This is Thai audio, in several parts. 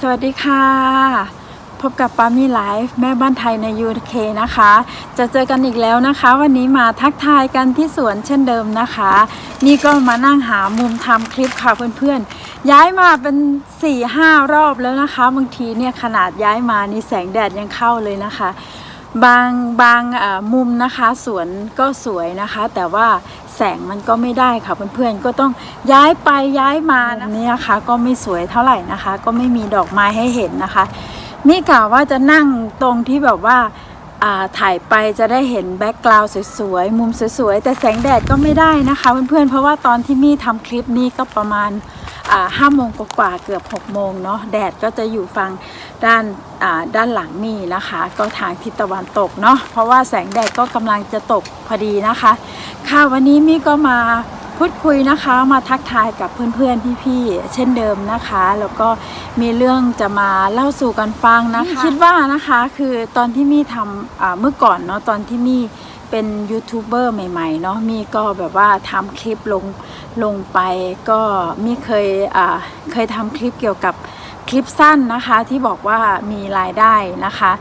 สวัสดีค่ะ พบกับปามี่ไลฟ์แม่บ้านไทยใน UK นะคะ จะเจอกันอีกแล้วนะคะ วันนี้มาทักทายกันที่สวนเช่นเดิมนะคะ นี่ก็มานั่งหามุมทำคลิปค่ะเพื่อนๆ ย้ายมาเป็น4ี่ห้ารอบแล้วนะคะ บางทีเนี่ยขนาดย้ายมานี่แสงแดดยังเข้าเลยนะคะ บางบางมุมนะคะสวนก็สวยนะคะ แต่ว่าแสงมันก็ไม่ได้ค่ะเพื่อนๆก็ต้องย้ายไปย้ายมานะนี่นะคะ ก็ไม่สวยเท่าไหร่นะคะ ก็ไม่มีดอกไม้ให้เห็นนะคะ นี่กะว่าจะนั่งตรงที่แบบว่าอ่าถ่ายไปจะได้เห็นแบ็กกราวด์สวยๆมุมสวยๆแต่แสงแดดก็ไม่ได้นะคะเพื่อนๆเพราะว่าตอนที่มี่ทำคลิปนี้ก็ประมาณ ห้าโมงกว่าเกือบ6โมงเนาะแดดก็จะอยู่ฝั่งด้านด้านหลังนี่นะคะ ก็ทางทิศตะวันตกเนาะเพราะว่าแสงแดดก็กำลังจะตกพอดีนะคะ ค่ะวันนี้มี่ก็มา พูดคุยนะคะมาทักทายกับเพื่อนๆพี่ๆเช่นเดิมนะคะ แล้วก็มีเรื่องจะมาเล่าสู่กันฟังนะคะ คิดว่านะคะคือตอนที่มี่ทำอ่าเมื่อก่อนเนาะตอนที่มี่เป็นยูทูบเบอร์ใหม่ๆเนาะมี่ก็แบบว่าทำคลิปลงลงไป ก็มีเคยอ่าเคยทำคลิปเกี่ยวกับคลิปสั้นนะคะที่บอกว่ามีรายได้นะคะ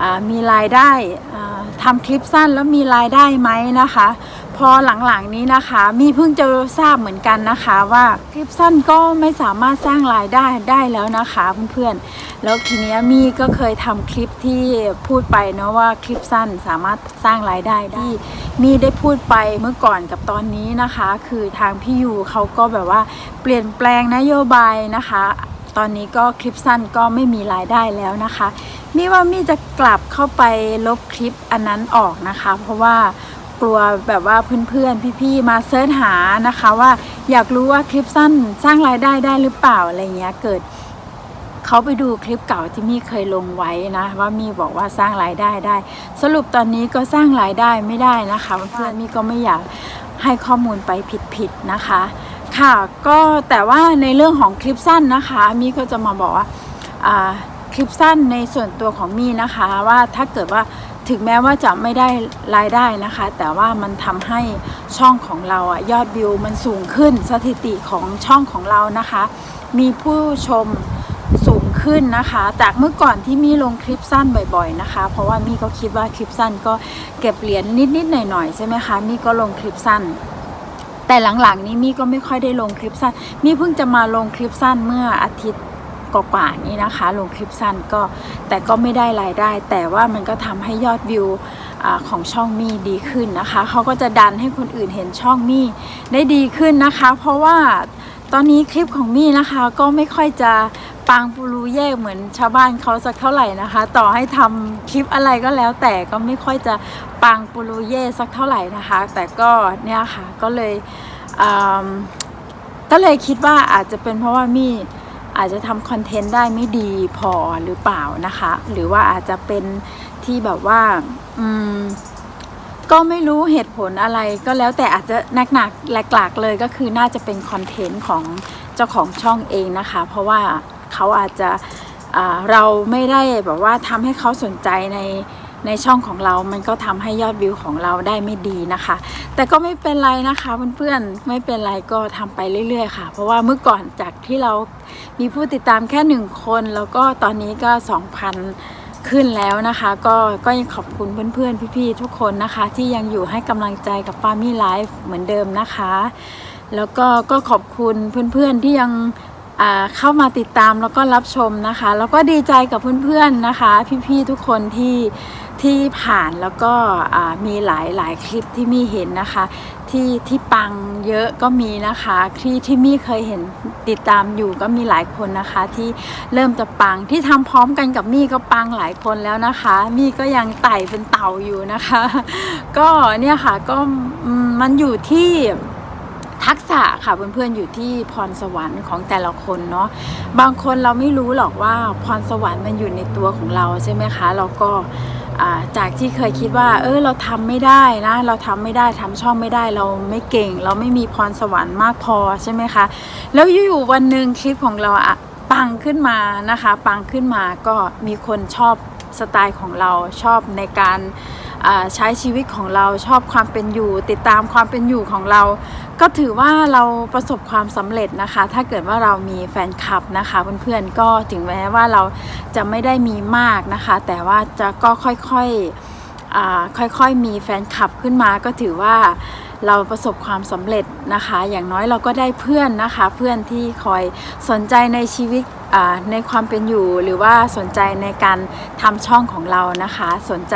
อ่ามีรายได้อ่าทำคลิปสั้นแล้วมีรายได้ไหมนะคะ พอหลังๆนี้นะคะ มีเพิ่งจะทราบเหมือนกันนะคะว่าคลิปสั้นก็ไม่สามารถสร้างรายได้ได้แล้วนะคะเพื่อนๆแล้วทีเนี้ยมีก็เคยทำคลิปที่พูดไปเนาะว่าคลิปสั้นสามารถสร้างรายได้ได้มีได้พูดไปเมื่อก่อนกับตอนนี้นะคะ คือทางพี่ยูเขาก็แบบว่าเปลี่ยนแปลงนโยบายนะคะ ตอนนี้ก็คลิปสั้นก็ไม่มีรายได้แล้วนะคะ มีว่ามีจะกลับเข้าไปลบคลิปอันนั้นออกนะคะ เพราะว่า กลัวแบบว่าเพื่อนๆ พี่ๆ มาเสิร์ชหานะคะว่าอยากรู้ว่าคลิปสั้นสร้างรายได้ได้หรือเปล่าอะไรเงี้ยเกิดเขาไปดูคลิปเก่าที่มี่เคยลงไว้นะ ว่ามี่บอกว่าสร้างรายได้ได้ สรุปตอนนี้ก็สร้างรายได้ไม่ได้นะคะเพื่อนมี่ก็ไม่อยากให้ข้อมูลไปผิดๆนะคะ ค่ะก็แต่ว่าในเรื่องของคลิปสั้นนะคะมี่ก็จะมาบอกว่าคลิปสั้นในส่วนตัวของมี่นะคะว่าถ้าเกิดว่า ถึงแม้ว่าจะไม่ได้รายได้นะคะ แต่ว่ามันทำให้ช่องของเราอะยอดวิวมันสูงขึ้นสถิติของช่องของเรานะคะ มีผู้ชมสูงขึ้นนะคะ จากเมื่อก่อนที่มีลงคลิปสั้นบ่อยๆนะคะ เพราะว่ามี่ก็คิดว่าคลิปสั้นก็เก็บเหรียญนิดๆหน่อยๆใช่ไหมคะมี่ก็ลงคลิปสั้น แต่หลังๆนี้มี่ก็ไม่ค่อยได้ลงคลิปสั้นมี่เพิ่งจะมาลงคลิปสั้นเมื่ออาทิตย์ กว่าๆนี้นะคะ ลงคลิปสั้นก็แต่ก็ไม่ได้รายได้ แต่ว่ามันก็ทำให้ยอดวิวอของช่องมี่ดีขึ้นนะคะ เขาก็จะดันให้คนอื่นเห็นช่องมี่ได้ดีขึ้นนะคะ เพราะว่าตอนนี้คลิปของมี่นะคะก็ไม่ค่อยจะปังปูรูเย่เหมือนชาวบ้านเขาสักเท่าไหร่นะคะ ต่อให้ทำคลิปอะไรก็แล้ว แต่ก็ไม่ค่อยจะปังปูรูเย่สักเท่าไหร่นะคะ แต่ก็เนี่ยค่ะก็เลยก็เลยคิดว่าอาจจะเป็นเพราะว่ามี่ อาจจะทำคอนเทนต์ได้ไม่ดีพอหรือเปล่านะคะ หรือว่าอาจจะเป็นที่แบบว่าอืมก็ไม่รู้เหตุผลอะไรก็แล้วแต่อาจจะหนักๆหลักๆเลยก็คือน่าจะเป็นคอนเทนต์ของเจ้าของช่องเองนะคะ เพราะว่าเขาอาจจะเราไม่ได้แบบว่าทำให้เขาสนใจใน ในช่องของเรา มันก็ทำให้ยอดวิวของเราได้ไม่ดีนะคะ แต่ก็ไม่เป็นไรนะคะเพื่อนๆ ไม่เป็นไรก็ทำไปเรื่อย ๆ ค่ะ เพราะว่าเมื่อก่อนจากที่เรามีผู้ติดตามแค่หนึ่งคน แล้วก็ตอนนี้ก็ 2,000 ขึ้นแล้วนะคะ ก็ก็ยังขอบคุณเพื่อนๆ พี่ๆ ทุกคนนะคะ ที่ยังอยู่ให้กำลังใจกับปาร์มี่ไลฟ์เหมือนเดิมนะคะ แล้วก็ก็ขอบคุณเพื่อนๆที่ยัง เข้ามาติดตามแล้วก็รับชมนะคะ แล้วก็ดีใจกับเพื่อนๆนะคะ พี่ๆทุกคนที่ที่ผ่านแล้วก็มีหลายหลายคลิปที่มี่เห็นนะคะ ที่ที่ปังเยอะก็มีนะคะที่ที่มี่เคยเห็นติดตามอยู่ก็มีหลายคนนะคะ ที่เริ่มจะปังที่ทำพร้อมกันกับมี่ก็ปังหลายคนแล้วนะคะ มี่ก็ยังไต่เป็นเต่าอยู่นะคะ ก็เนี่ยค่ะก็มันอยู่ที่ ทักษะค่ะเพื่อนๆอยู่ที่พรสวรรค์ของแต่ละคนเนาะบางคนเราไม่รู้หรอกว่าพรสวรรค์มันอยู่ในตัวของเราใช่ไหมคะเราก็าจากที่เคยคิดว่า เออเราทำไม่ได้นะ เราทำไม่ได้ทำช่องไม่ได้ เราไม่เก่ง เราไม่มีพรสวรรค์มากพอใช่ไหมคะ แล้วอยู่ๆวันหนึ่งคลิปของเราอะปังขึ้นมานะคะ ปังขึ้นมาก็มีคนชอบสไตล์ของเราชอบในการ ใช้ชีวิตของเราชอบความเป็นอยู่ ติดตามความเป็นอยู่ของเรา ก็ถือว่าเราประสบความสำเร็จนะคะ ถ้าเกิดว่าเรามีแฟนคลับนะคะเพื่อนๆก็ถึงแม้ว่าเราจะไม่ได้มีมากนะคะ แต่ว่าจะก็ค่อยๆค่อยๆมีแฟนคลับขึ้นมาก็ถือว่า เราประสบความสำเร็จนะคะ อย่างน้อยเราก็ได้เพื่อนนะคะ เพื่อนที่คอยสนใจในชีวิตในความเป็นอยู่หรือว่าสนใจในการทำช่องของเรานะคะ สนใจ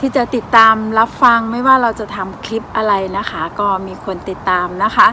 ที่จะติดตามรับฟังไม่ว่าเราจะทำคลิปอะไรนะคะ ก็มีคนติดตามนะคะ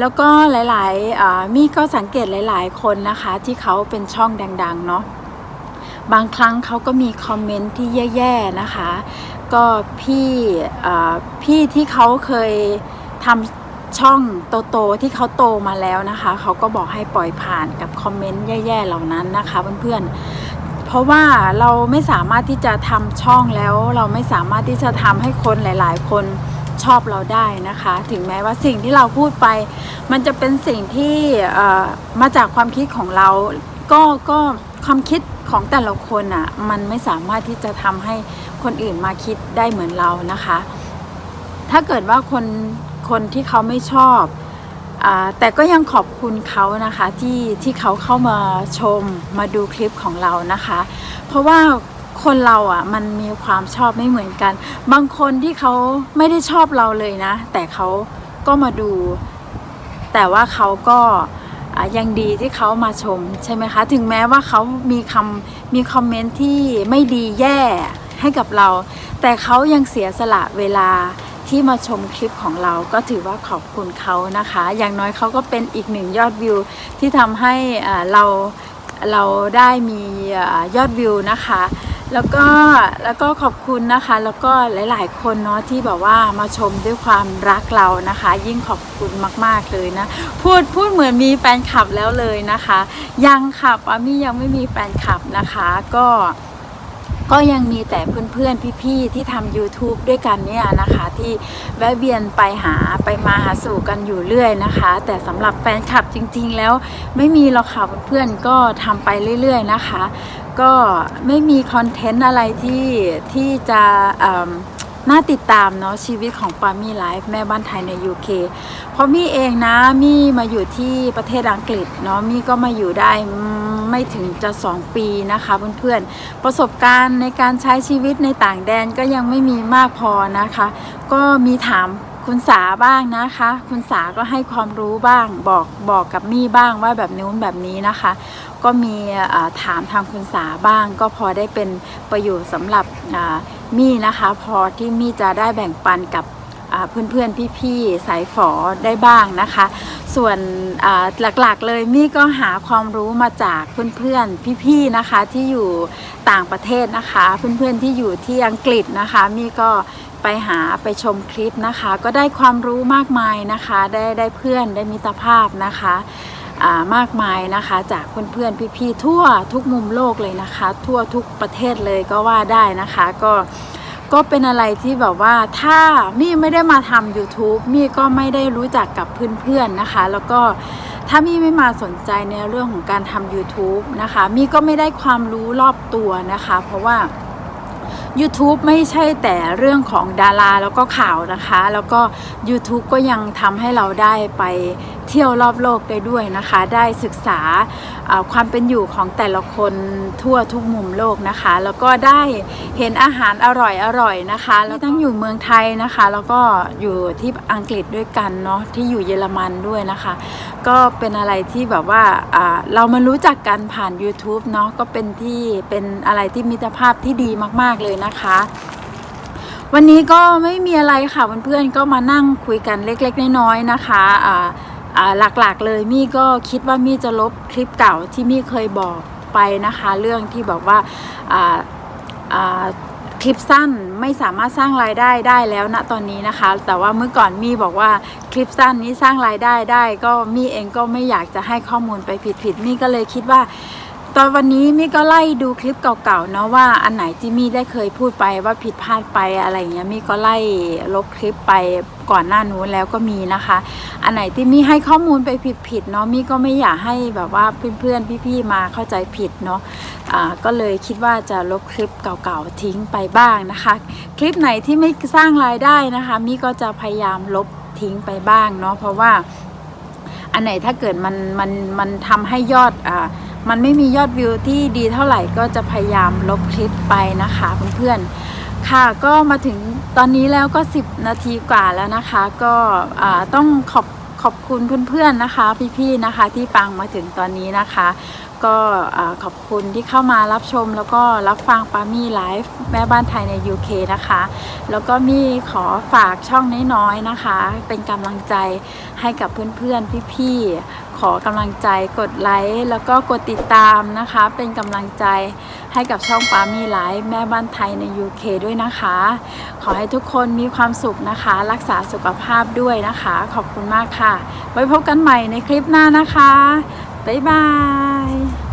แล้วก็หลายๆมีก็สังเกตหลาย ๆ คนนะคะ ที่เขาเป็นช่องดัง ๆ เนาะ บางครั้งเขาก็มีคอมเมนต์ที่แย่ๆนะคะ ก็พี่พี่ที่เขาเคยทำช่องโตๆที่เขาโตมาแล้วนะคะ เขาก็บอกให้ปล่อยผ่านกับคอมเมนต์แย่ๆเหล่านั้นนะคะเพื่อนๆ เพราะว่าเราไม่สามารถที่จะทำช่องแล้ว เราไม่สามารถที่จะทำให้คนหลาย ๆ คนชอบเราได้นะคะ ถึงแม้ว่าสิ่งที่เราพูดไป มันจะเป็นสิ่งที่มาจากความคิดของเรา ก็ก็ความคิดของแต่ละคนอะมันไม่สามารถที่จะทำให้คนอื่นมาคิดได้เหมือนเรานะคะ ถ้าเกิดว่าคนคนที่เขาไม่ชอบอแต่ก็ยังขอบคุณเขานะคะที่ที่เขาเข้ามาชมมาดูคลิปของเรานะคะ เพราะว่าคนเราอะมันมีความชอบไม่เหมือนกัน บางคนที่เขาไม่ได้ชอบเราเลยนะ แต่เขาก็มาดู แต่ว่าเขาก็ ยังดีที่เขามาชมใช่ไหมคะ ถึงแม้ว่าเขามีคำมีคอมเมนต์ที่ไม่ดีแย่ให้กับเรา แต่เขายังเสียสละเวลาที่มาชมคลิปของเราก็ถือว่าขอบคุณเขานะคะ อย่างน้อยเขาก็เป็นอีกหนึ่งยอดวิวที่ทำให้เราเราได้มียอดวิวนะคะ แล้วก็แล้วก็ขอบคุณนะคะ แล้วก็หลาย ๆ คนเนาะที่แบบว่ามาชมด้วยความรักเรานะคะ ยิ่งขอบคุณมาก ๆ เลยนะ พูดพูดเหมือนมีแฟนคลับแล้วเลยนะคะ ยังค่ะปามี่ยังไม่มีแฟนคลับนะคะ ก็ ก็ยังมีแต่เพื่อนๆ พี่ๆ ที่ทำ YouTube ด้วยกันเนี่ยนะคะ ที่แวะเวียนไปหาไปมาหาสู่กันอยู่เรื่อยนะคะ แต่สำหรับแฟนคลับจริง ๆ แล้วไม่มีหรอกค่ะเพื่อนๆ ก็ทำไปเรื่อยๆ นะคะ ก็ไม่มีคอนเทนต์อะไรที่ที่จะเอิ่ม น่าติดตามเนาะชีวิตของปามี่ไลฟ์แม่บ้านไทยใน UK เพราะมี่เองนะมี่มาอยู่ที่ประเทศอังกฤษเนาะมี่ก็มาอยู่ได้ไม่ถึงจะ 2 ปีนะคะเพื่อนๆ ประสบการณ์ในการใช้ชีวิตในต่างแดนก็ยังไม่มีมากพอนะคะ ก็มีถามคุณสาบ้างนะคะ คุณสาก็ให้ความรู้บ้างบอกบอกกับมี่บ้างว่าแบบนู้นแบบนี้นะคะ ก็มีถามทางคุณสาบ้าง ก็พอได้เป็นประโยชน์สำหรับ มี่นะคะ พอที่มี่จะได้แบ่งปันกับอ่าเพื่อนๆ พี่ๆ สายฝอได้บ้างนะคะ ส่วนหลักๆเลยมี่ก็หาความรู้มาจากเพื่อนๆ พี่ๆ นะคะที่อยู่ต่างประเทศนะคะ เพื่อนๆ ที่อยู่ที่อังกฤษนะคะ มี่ก็ไปหาไปชมคลิปนะคะ ก็ได้ความรู้มากมายนะคะ ได้ได้เพื่อนได้มิตรภาพนะคะ มากมายนะคะ จากเพื่อนๆพี่ๆทั่วทุกมุมโลกเลยนะคะ ทั่วทุกประเทศเลยก็ว่าได้นะคะ ก็ก็เป็นอะไรที่แบบว่าถ้ามี่ไม่ได้มาทำ YouTube มี่ก็ไม่ได้รู้จักกับเพื่อนๆนะคะ แล้วก็ถ้ามี่ไม่มาสนใจในเรื่องของการทำ YouTube นะคะ มี่ก็ไม่ได้ความรู้รอบตัวนะคะ เพราะว่า YouTube ไม่ใช่แต่เรื่องของดาราแล้วก็ข่าวนะคะ แล้วก็ YouTube ก็ยังทำให้เราได้ไป เที่ยวรอบโลกได้ด้วยนะคะ ได้ศึกษาความเป็นอยู่ของแต่ละคนทั่วทุกมุมโลกนะคะ แล้วก็ได้เห็นอาหารอร่อยอร่อยนะคะแล้วทั้งอยู่เมืองไทยนะคะ แล้วก็อยู่ที่อังกฤษด้วยกันเนาะที่อยู่เยอรมันด้วยนะคะ ก็เป็นอะไรที่แบบว่าเรามารู้จักกันผ่าน YouTube เนาะก็เป็นที่เป็นอะไรที่มิตรภาพที่ดีมาก ๆ เลยนะคะวันนี้ก็ไม่มีอะไรค่ะเพื่อนๆก็มานั่งคุยกันเล็ก ๆ น้อยๆนะคะ หลักๆเลยมี่ก็คิดว่ามี่จะลบคลิปเก่าที่มี่เคยบอกไปนะคะ เรื่องที่บอกว่าคลิปสั้นไม่สามารถสร้างรายได้ได้แล้วณตอนนี้นะคะ แต่ว่าเมื่อก่อนมี่บอกว่าคลิปสั้นนี้สร้างรายได้ได้ ก็มี่เองก็ไม่อยากจะให้ข้อมูลไปผิดๆมี่ก็เลยคิดว่า ตอนวันนี้มี่ก็ไล่ดูคลิปเก่าๆเนาะว่าอันไหนที่มี่ได้เคยพูดไปว่าผิดพลาดไปอะไรเงี้ยมี่ก็ไล่ลบคลิปไปก่อนหน้านู้นแล้วก็มีนะคะ อันไหนที่มี่ให้ข้อมูลไปผิดๆเนาะมี่ก็ไม่อยากให้แบบว่าเพื่อนๆพี่ๆมาเข้าใจผิดเนาะอ่าก็เลยคิดว่าจะลบคลิปเก่าๆทิ้งไปบ้างนะคะ คลิปไหนที่ไม่สร้างรายได้นะคะมี่ก็จะพยายามลบทิ้งไปบ้างเนาะเพราะว่าอันไหนถ้าเกิดมันมันมันทำให้ยอดอ่า มันไม่มียอดวิวที่ดีเท่าไหร่ก็จะพยายามลบคลิปไปนะคะเพื่อนๆค่ะก็มาถึงตอนนี้แล้วก็ 10 นาทีกว่าแล้วนะคะ ก็ต้องขอบขอบคุณเพื่อนๆนะคะ พี่ๆนะคะที่ฟังมาถึงตอนนี้นะคะ ก็ขอบคุณที่เข้ามารับชมแล้วก็รับฟังปามี่ไลฟ์แม่บ้านไทยใน UK นะคะ แล้วก็มีขอฝากช่องน้อยๆนะคะ เป็นกำลังใจให้กับเพื่อนๆพี่ๆ ขอกำลังใจกดไลค์แล้วก็กดติดตามนะคะ เป็นกำลังใจให้กับช่องปามีไลฟ์แม่บ้านไทยใน UK ด้วยนะคะ ขอให้ทุกคนมีความสุขนะคะ รักษาสุขภาพด้วยนะคะ ขอบคุณมากค่ะ ไว้พบกันใหม่ในคลิปหน้านะคะ บ๊ายบาย